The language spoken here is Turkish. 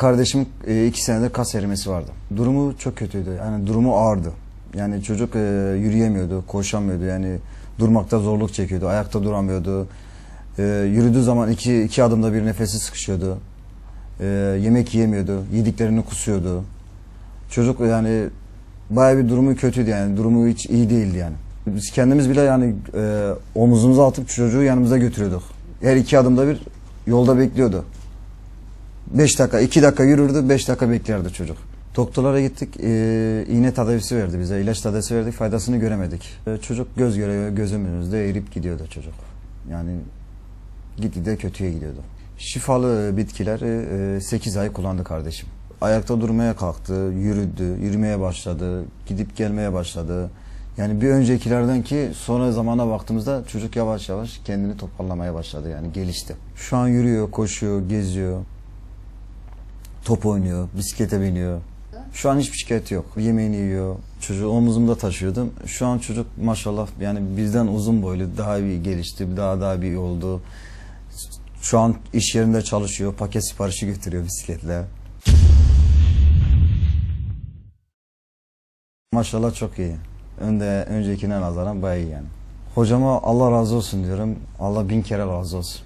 Kardeşim e, iki senedir kas erimesi vardı. Durumu çok kötüydü. Yani durumu ağırdı. Yani çocuk e, yürüyemiyordu, koşamıyordu. Yani durmakta zorluk çekiyordu. Ayakta duramıyordu. E, yürüdüğü zaman iki, iki adımda bir nefesi sıkışıyordu. Yemek yiyemiyordu. Yediklerini kusuyordu. Çocuk yani bayağı bir durumu kötüydü yani. Durumu hiç iyi değildi yani. Biz kendimiz bile yani e, omuzumuza atıp çocuğu yanımıza götürüyorduk. Her iki adımda bir yolda bekliyordu. 5 dakika, 2 dakika yürürdü, 5 dakika beklerdi çocuk. Doktorlara gittik, e, iğne tedavisi verdi bize, ilaç tedavisi verdik, faydasını göremedik. E, çocuk göz göre gözümüzde erip gidiyordu çocuk. Yani gitgide kötüye gidiyordu. Şifalı bitkileri 8 ay kullandı kardeşim. Ayakta durmaya kalktı, yürüdü, yürümeye başladı, gidip gelmeye başladı. Yani bir öncekilerden ki sonra zamana baktığımızda çocuk yavaş yavaş kendini toparlamaya başladı yani gelişti. Şu an yürüyor, koşuyor, geziyor, top oynuyor, bisiklete biniyor. Şu an hiçbir şikayeti yok. Yemeğini yiyor. Çocuğu omuzumda taşıyordum. Şu an çocuk maşallah yani bizden uzun boylu daha iyi gelişti. Daha daha iyi oldu. Şu an iş yerinde çalışıyor. Paket siparişi götürüyor bisikletle. Maşallah çok iyi. Önde öncekine nazaran bayağı iyi yani. Hocama Allah razı olsun diyorum. Allah bin kere razı olsun.